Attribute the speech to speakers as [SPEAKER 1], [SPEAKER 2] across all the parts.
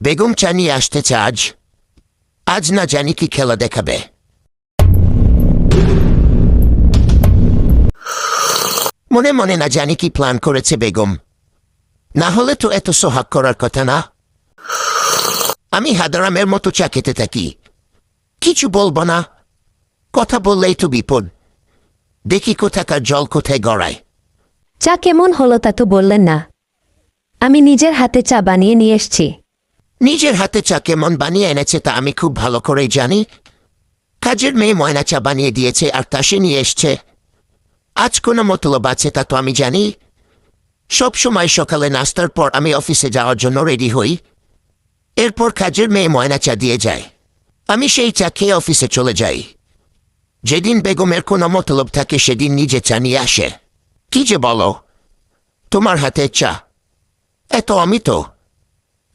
[SPEAKER 1] বেগম চা নিয়ে আসতেছে আজ আজ না জানি কি খেলা দেখাবে মনে মনে না জানি কি প্ল্যান করেছে বেগম না হলে তো এত সোহাগ করার কথা না আমি হাদারামের মতো চা খেতে থাকি কিছু বলব না কথা বললেই তো বিপদ দেখি কোথাকার জল কোথায় গড়ায়
[SPEAKER 2] চা কেমন হলো তা তো বললেন না আমি নিজের হাতে চা বানিয়ে নিয়ে এসছি
[SPEAKER 1] নিজের হাতে চা কেমন বানিয়ে এনেছে তা আমি খুব ভালো করেই জানি। কাজের মেয়ে ময়না চা বানিয়ে দিয়েছে আর তা সে নিয়ে এসছে। আজ কোনো মতলব আছে তা তো আমি জানি। সব সময় সকালে নাস্তার পর আমি অফিসে যাওয়ার জন্য রেডি হই। এরপর কাজের মেয়ে ময়না চা দিয়ে যায়। আমি সেই চা খেয়ে অফিসে চলে যাই। যেদিন বেগমের কোনো মতলব থাকে সেদিন নিজে চা নিয়ে আসে। কি যে বলো, তোমার হাতে চা, এত আমি তো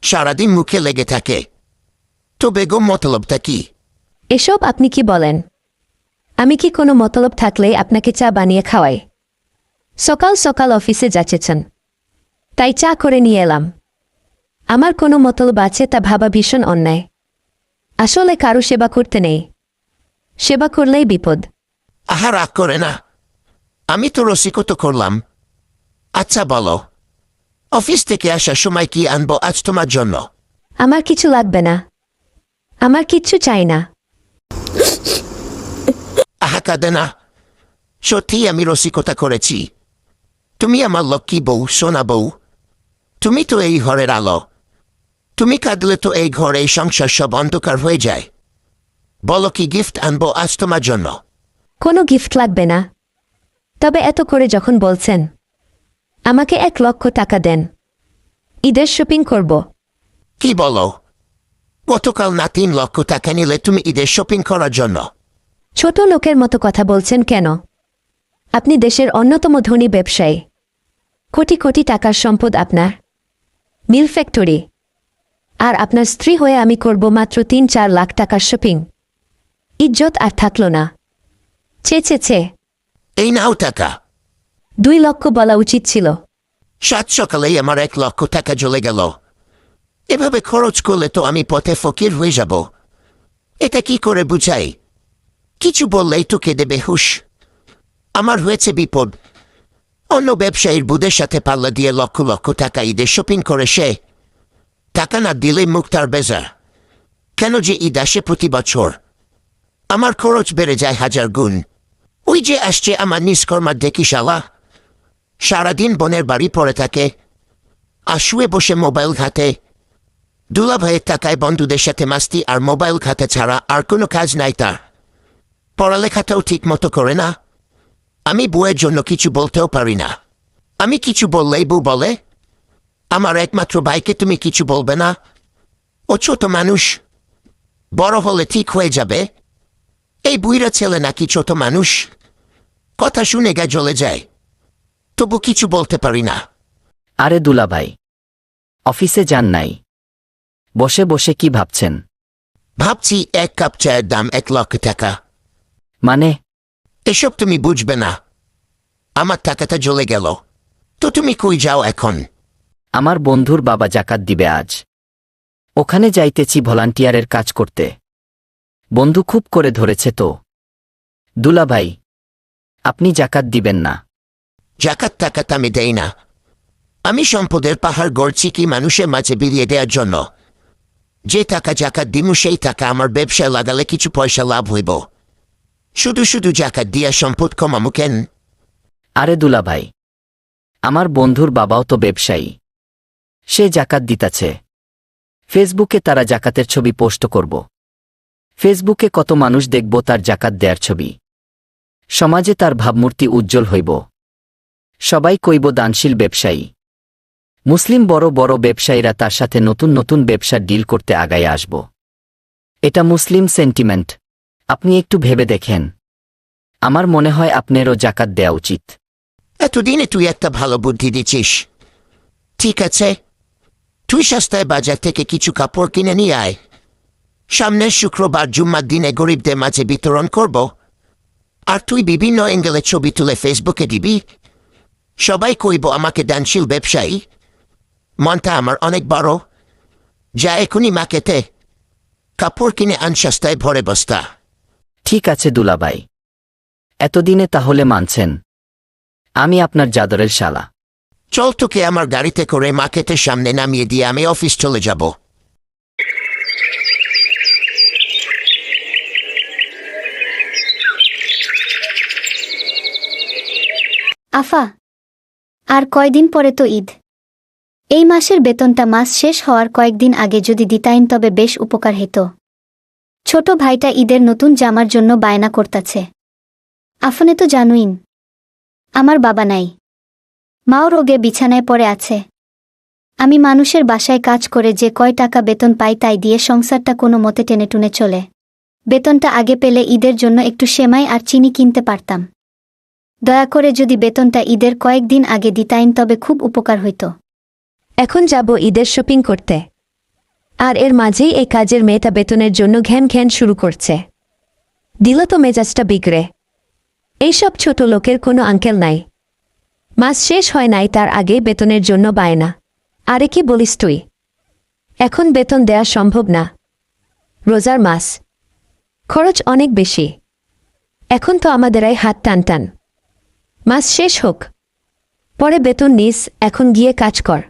[SPEAKER 1] সারাদিন মুখে লেগে থাকে। তো বেগম মতলবটা কি?
[SPEAKER 2] এসব আপনি কি বলেন? আমি কি কোনো মতলব থাকলে আপনাকে চা বানিয়ে খাওয়াই? সকাল সকাল অফিসে যাচ্ছেন। তাই চা করে নিয়ে এলাম। আমার কোনো মতলব আছে তা ভাবা ভীষণ অন্যায়। আসলে কারও সেবা করতে নেই। সেবা করলেই বিপদ।
[SPEAKER 1] আহা রাগ করে না। আমি তো রসিকত করলাম। আচ্ছা বলো। অফিস থেকে আসার সময় কি আনব আজ তোমার জন্য
[SPEAKER 2] আমার কিছু লাগবে না আমার কিচ্ছু চাই না
[SPEAKER 1] আহা কাঁদে না সত্যি আমি রসিকতা করেছি তুমি আমার লক্ষ্মী বউ সোনা বউ তুমি তো এই ঘরের আলো তুমি কাঁদলে তো এই ঘরে এই সংসার সব অন্ধকার হয়ে যায় বলো কি গিফট আনব আজ তোমার জন্য
[SPEAKER 2] কোনো গিফট লাগবে না তবে এত করে যখন বলছেন আমাকে এক লক্ষ টাকা দেন। ঈদের শপিং করব।
[SPEAKER 1] কি বলো? গতকাল না তিন লক্ষ টাকা নিলে তুমি ঈদের শপিং করার জন্য।
[SPEAKER 2] ছোট লোকের মতো কথা বলছেন কেন? আপনি দেশের অন্যতম ধনী ব্যবসায়ী। কোটি কোটি টাকার সম্পদ আপনার। Mill factory. আর আপনার স্ত্রী হয়ে আমি করব মাত্র তিন চার লাখ টাকার শপিং ইজ্জত আর থাকল না। ছে ছে ছে।
[SPEAKER 1] এই নাও টাকা।
[SPEAKER 2] দুই লক্ষ বলা উচিত ছিল।
[SPEAKER 1] সাত সকালেই আমার এক লক্ষ টাকা জ্বলে গেল। এভাবে খরচ করলে তো আমি পথে ফকির হয়ে যাব। এটা কি করে বুঝাই? কিছু বললেই তোকে দেবে হুশ আমার হয়েছে বিপদ। অন্য ব্যবসায়ীর বুধের সাথে পাল্লা দিয়ে লক্ষ লক্ষ টাকা ঈদের শপিং করে সে। টাকা না দিলে মুখ তার বেজার। কেন যে ঈদ আসে প্রতি বছর। আমার খরচ বেড়ে যায় হাজার গুণ। ওই যে আসছে আমার নিষ্কর্মার দেখি শালা সারাদিন বোনের বাড়ি পড়ে থাকে, আর শুয়ে বসে মোবাইল ঘাটে। দুলা ভাইয়ের টাকায় বন্ধুদের সাথে মাস্তি আর মোবাইল ঘাটে ছাড়া আর কোনো কাজ নাই তার। পড়ালেখাটাও ঠিক মতো করে না। আমি বউয়ের জন্য কিছু বলতেও পারি না। আমি কিছু বললেই বউ বলে, আমার একমাত্র ভাইকে তুমি কিছু বলবে না। ও ছোট মানুষ, বড় হলে ঠিক হয়ে যাবে। এই বুইরা ছেলে নাকি ছোট মানুষ। কথা শুনে গা জ্বলে যায়। তবু কিছু বলতে পারি না।
[SPEAKER 3] আরে দুলাভাই অফিসে যান নাই। বসে বসে কি ভাবছেন?
[SPEAKER 1] ভাবছি এক কাপ চায়ের দাম এক লক্ষ টাকা।
[SPEAKER 3] মানে?
[SPEAKER 1] এসব তুমি বুঝবে না। আমার টাকাটা জ্বলে গেল। তো তুমি কই যাও এখন?
[SPEAKER 3] আমার বন্ধুর বাবা জাকাত দিবে আজ। ওখানে যাইতেছি ভলান্টিয়ারের কাজ করতে। বন্ধু খুব করে ধরেছে তো। দুলাভাই আপনি জাকাত দিবেন না।
[SPEAKER 1] জাকাত টাকাটা আমি দেই না। আমি সম্পদের পাহাড় গড়ছি কি মানুষের মাঝে বিলিয়ে দেওয়ার জন্য। যে টাকা জাকাত দিমু, সেই টাকা আমার ব্যবসায় লাগালে কিছু পয়সা লাভ হইব। শুধু শুধু জাকাত দিয়া সম্পদ কমামু কেন?
[SPEAKER 3] আরে দুলাভাই, আমার বন্ধুর বাবাও তো ব্যবসায়ী। সে জাকাত দিতাছে। ফেসবুকে তারা জাকাতের ছবি পোস্ট করব। ফেসবুকে কত মানুষ দেখব তার জাকাত দেয়ার ছবি। সমাজে তার ভাবমূর্তি উজ্জ্বল হইব। সবাই কইব দানশীল ব্যবসায়ী। মুসলিম বড় বড় ব্যবসায়ীরা তার সাথে নতুন নতুন ব্যবসার ডিল করতে আগায় আসব। এটা মুসলিম সেন্টিমেন্ট। আপনি একটু ভেবে দেখেন। আমার মনে হয় আপনারও জাকাত দেয়া উচিত।
[SPEAKER 1] এতদিনে তুই একটা ভালো বুদ্ধি দিচ্ছিস। ঠিক আছে। তুই সস্তায় বাজার থেকে কিছু কাপড় কিনে নিয়ে আয়। সামনের শুক্রবার জুম্মার দিনে গরিবদের মাঝে বিতরণ করব। আর তুই বিভিন্ন এঙ্গেলের ছবি তুলে ফেসবুকে দিবি সবাই কইব আমাকে দানশীল ব্যবসায়ী। মনটা আমার অনেক বড়। যা এখনই মাকেতে কাপড় কিনে আন সস্তায় ভরে বস্তা।
[SPEAKER 3] ঠিক আছে দুলাভাই। এতদিনে তাহলে মানছেন। আমি আপনার জাদরের শালা।
[SPEAKER 1] চল তোকে আমার গাড়িতে করে মার্কেটের সামনে নামিয়ে দিয়ে আমি অফিস চলে যাব।
[SPEAKER 4] আফা আর কয়দিন পরে তো ঈদ। এই মাসের বেতনটা মাস শেষ হওয়ার কয়েকদিন আগে যদি দিতাইন তবে বেশ উপকার হতো। ছোট ভাইটা ঈদের নতুন জামার জন্য বায়না করতাছে। আফনে তো জানুইন। আমার বাবা নাই। মাও রোগে বিছানায় পড়ে আছে। আমি মানুষের বাসায় কাজ করে যে কয় টাকা বেতন পাই তাই দিয়ে সংসারটা কোনো মতে টেনে টুনে চলে। বেতনটা আগে পেলে ঈদের জন্য একটু সেমাই আর চিনি কিনতে পারতাম। দয়া করে যদি বেতনটা ঈদের কয়েকদিন আগে দিতাইন তবে খুব উপকার হইত।
[SPEAKER 2] এখন যাব ঈদের শপিং করতে। আর এর মাঝেই এই কাজের মেয়েটা বেতনের জন্য ঘ্যান ঘ্যান শুরু করছে। দিল তো মেজাজটা বিগড়ে। এইসব ছোট লোকের কোনো আঙ্কেল নাই। মাস শেষ হয় নাই, তার আগে বেতনের জন্য বায়না আরে কি বলিস তুই? এখন বেতন দেয়া সম্ভব না। রোজার মাস। খরচ অনেক বেশি। এখন তো আমাদেরাই হাত টান টান মাস শেষ হোক। পরে বেতন নিস, এখন গিয়ে কাজ কর।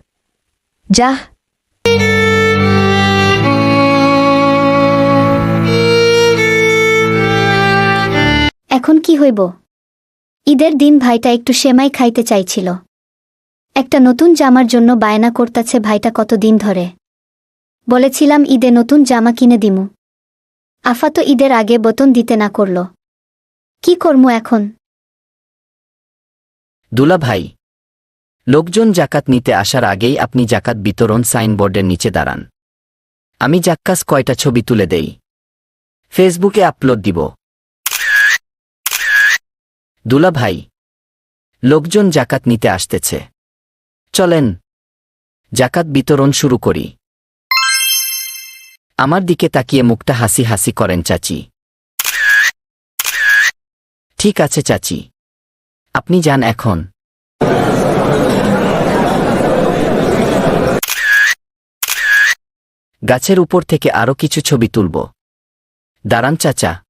[SPEAKER 2] যা।
[SPEAKER 4] এখন কি হইব? ঈদের দিন ভাইটা একটু সেমাই খাইতে চাইছিল। একটা নতুন জামার জন্য বায়না করতাছে ভাইটা কতদিন ধরে। বলেছিলাম, ঈদে নতুন জামা কিনে দিমু। আফা তো ঈদের আগে বেতন দিতে না করল। কি করমু এখন?
[SPEAKER 3] দুলাভাই, লোকজন জাকাত নিতে আসার আগেই আপনি জাকাত বিতরণ সাইনবোর্ডের নিচে দাঁড়ান। আমি জাক্কাস কয়টা ছবি তুলে দেই? ফেসবুকে আপলোড দিব। দুলাভাই, লোকজন জাকাত নিতে আসতেছে। চলেন, জাকাত বিতরণ শুরু করি। আমার দিকে তাকিয়ে মুখটা হাসি হাসি করেন চাচি। ঠিক আছে চাচি। আপনি যান এখন। গাছের উপর থেকে আরও কিছু ছবি তুলব। দাঁড়ান চাচা।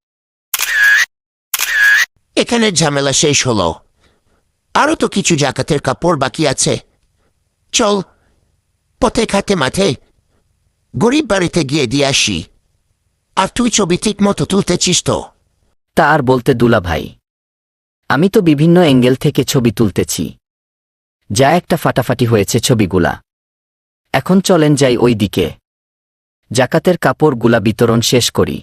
[SPEAKER 1] এখানে ঝামেলা শেষ হলো। আরও তো কিছু জাকাতের কাপড় বাকি আছে। চল পথে খাতে মাঠে গরিব বাড়িতে গিয়ে দিয়ে আসি। আর তুই ছবি ঠিক মতো তুলতেছিস তো।
[SPEAKER 3] তা আর বলতে দুলা ভাই আমি তো বিভিন্ন অ্যাঙ্গেল থেকে ছবি তুলতেছি। যা একটা ফাটাফাটি হয়েছে ছবিগুলা। এখন চলেন যাই ওই দিকে। জাকাতের কাপড়গুলা বিতরণ শেষ করি।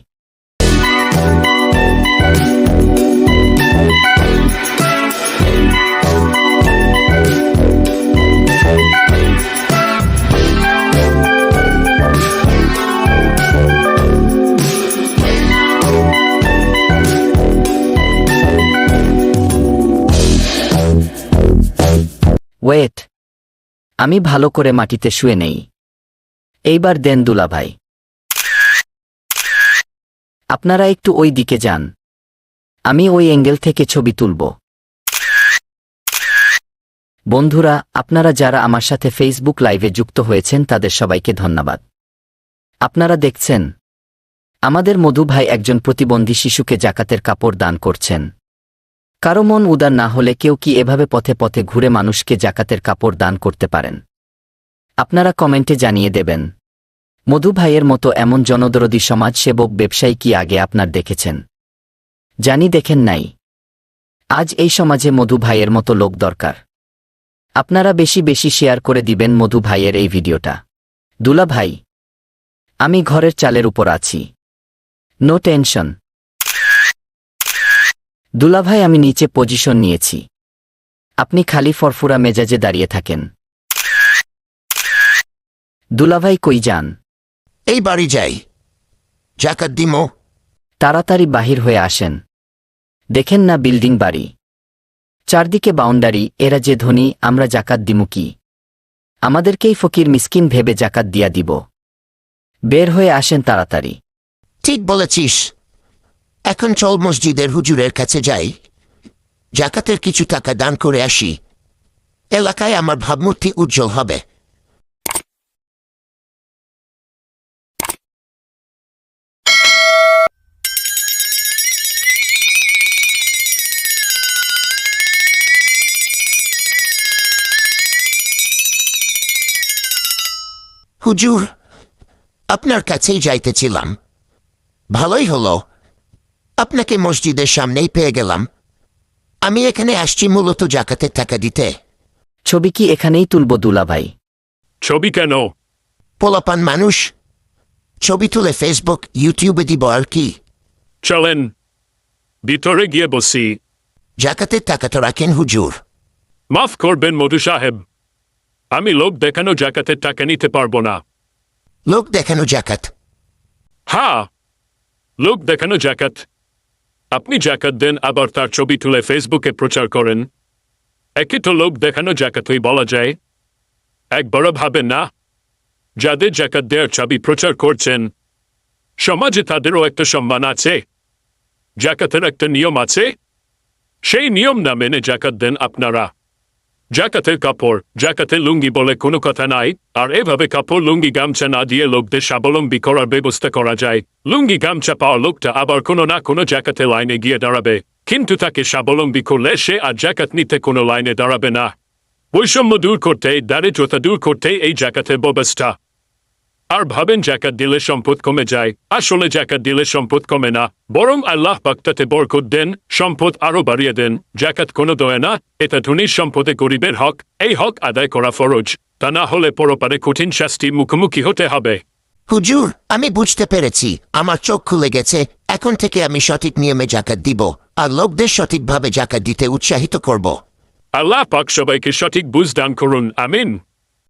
[SPEAKER 3] আমি ভালো করে মাটিতে শুয়ে নেই। এইবার দেন দুলাভাই। আপনারা একটু ওই দিকে যান। আমি ওই অ্যাঙ্গেল থেকে ছবি তুলব। বন্ধুরা, আপনারা যারা আমার সাথে ফেসবুক লাইভে যুক্ত হয়েছেন, তাদের সবাইকে ধন্যবাদ। আপনারা দেখছেন, আমাদের মধু ভাই একজন প্রতিবন্ধী শিশুকে জাকাতের কাপড় দান করছেন। কারও মন উদার না হলে কেউ কি এভাবে পথে পথে ঘুরে মানুষকে জাকাতের কাপড় দান করতে পারেন? আপনারা কমেন্টে জানিয়ে দেবেন। মধু ভাইয়ের মতো এমন জনদরদি সমাজসেবক ব্যবসায়ী কি আগে আপনার দেখেছেন? জানি দেখেন নাই। আজ এই সমাজে মধু ভাইয়ের মতো লোক দরকার। আপনারা বেশি বেশি শেয়ার করে দিবেন মধু ভাইয়ের এই ভিডিওটা। দুলা ভাই, আমি ঘরের চালের উপর আছি। নো টেনশন দুলাভাই আমি নিচে পজিশন নিয়েছি। আপনি খালি ফরফুরা মেজাজে দাঁড়িয়ে থাকেন। দুলাভাই কই যান?
[SPEAKER 1] এই বাড়ি যাই। জাকাত দিমো
[SPEAKER 3] তাড়াতাড়ি বাহির হয়ে আসেন। দেখেন না বিল্ডিং বাড়ি। চারদিকে বাউন্ডারি এরা যে ধনী আমরা জাকাত দিমু কি? আমাদেরকেই ফকির মিসকিন ভেবে জাকাত দিয়া দিব। বের হয়ে আসেন তাড়াতাড়ি।
[SPEAKER 1] ঠিক বলেছিস। এখন চল মসজিদের হুজুরের কাছে যাই। জাকাতের কিছু টাকা দান করে আসি। এলাকায় আমার ভাবমূর্তি উজ্জ্বল হবে। হুজুর, আপনার কাছেই যাইতেছিলাম। ভালোই হলো। আপনাকে মসজিদের সামনেই পেয়ে গেলাম আমি এখানে আসছি মূলত জাকাতের টাকা দিতে
[SPEAKER 3] ছবি কি এখানেই তুলব দুলাভাই
[SPEAKER 5] ছবি কেন
[SPEAKER 1] পোলাপান মানুষ ছবি তুলে ফেসবুক ইউটিউবে দিব আর কি
[SPEAKER 5] চলেন ভিতরে গিয়ে বসি
[SPEAKER 1] জাকাতের টাকা তো রাখেন হুজুর
[SPEAKER 5] মাফ করবেন মধু সাহেব আমি লোক দেখানো জাকাতের টাকা নিতে পারব না
[SPEAKER 1] লোক দেখানো জাকাত
[SPEAKER 5] হ্যাঁ লোক দেখানো জাকাত আপনি জাকাত দেন, আবার তার ছবি তুলে ফেসবুকে প্রচার করেন। একে তো লোক দেখানো জাকাতই বলা যায়। একবার ভাবে না, যাদের জাকাত দেওয়ার ছবি প্রচার করছেন, সমাজে তাদেরও একটা সম্মান আছে, জাকাতের একটা নিয়ম আছে। সেই নিয়ম না মেনে জাকাত দেন আপনারা। জাকাতের কাপড় জ্যাকাতে লুঙ্গি বলে কোনো কথা নাই, আর এভাবে কাপড় লুঙ্গি গামছা না দিয়ে লোকদের স্বাবলম্বী করার ব্যবস্থা করা যায়। লুঙ্গি গামছা পাওয়া লোকটা আবার কোনো না কোনো জ্যাকাতে লাইনে গিয়ে দাঁড়াবে, কিন্তু তাকে স্বাবলম্বী করলে সে আর জ্যাকাত নিতে কোনো লাইনে দাঁড়াবে না। বৈষম্য দূর করতে, দারিদ্রতা দূর করতে এই জ্যাকাতের ব্যবস্থা। আর ভাবেন জাকাত দিলে সম্পদ কমে যায়। আসলে জাকাত দিলে সম্পদ কমে না বরং আল্লাহ পাক্তাতে বরকত দেন সম্পদ আরও বাড়িয়ে দেন। জাকাত কোনো দয়ে না এটা ধনীর সম্পদে গরিবের হক এই হক আদায় করা ফরজ। তা না হলে পরপারে কঠিন শাস্তি মুখোমুখি হতে হবে।
[SPEAKER 1] হুজুর আমি বুঝতে পেরেছি। আমার চোখ খুলে গেছে। এখন থেকে আমি সঠিক নিয়মে জাকাত দিব আর লোকদের সঠিকভাবে জাকাত দিতে উৎসাহিত করব।
[SPEAKER 5] আল্লাহ পাক সবাইকে সঠিক বুঝ দান করুন আমিন।